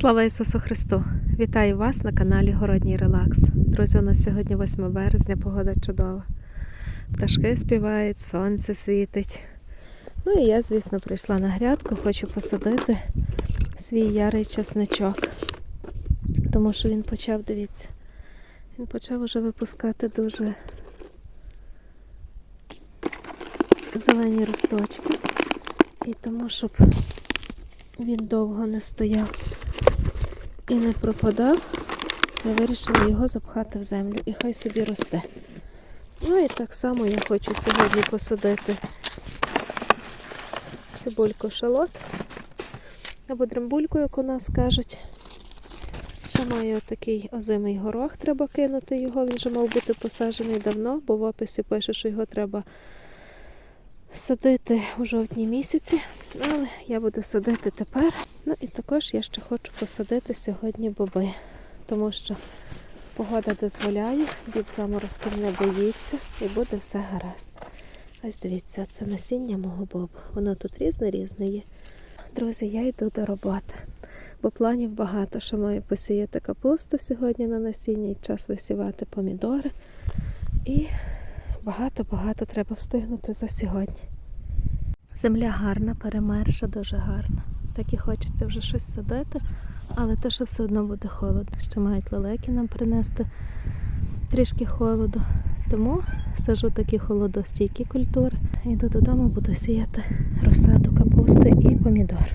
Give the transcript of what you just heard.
Слава Ісусу Христу! Вітаю вас на каналі Городній Релакс. Друзі, у нас сьогодні 8 березня, погода чудова. Пташки співають, сонце світить. Ну і я, звісно, прийшла на грядку, хочу посадити свій ярий чесничок. Тому що він почав, дивіться, він почав уже випускати дуже зелені росточки. І тому, щоб він довго не стояв і не пропадав, я вирішила його запхати в землю і хай собі росте. Ну і так само я хочу сьогодні посадити цибульку шалот або дрембульку, як у нас кажуть. Ще маю такий озимий горох, треба кинути його. Він вже мав бути посаджений давно, бо в описі пише, що його треба садити у жовтні місяці. Але я буду садити тепер. Ну і також я ще хочу посадити сьогодні боби, тому що погода дозволяє, біб заморозків не боїться і буде все гаразд. Ось дивіться, це насіння мого бобу. Воно тут різне-різне є. Друзі, я йду до роботи, бо планів багато, що маю посіяти капусту сьогодні на насіння і час висівати помідори. І багато-багато треба встигнути за сьогодні. Земля гарна, перемерша, дуже гарна. Так і хочеться вже щось садити, але те, що все одно буде холодно. Ще мають лелеки нам принести трішки холоду. Тому сажу такі холодостійкі культури. Йду додому, буду сіяти розсаду капусти і помідор.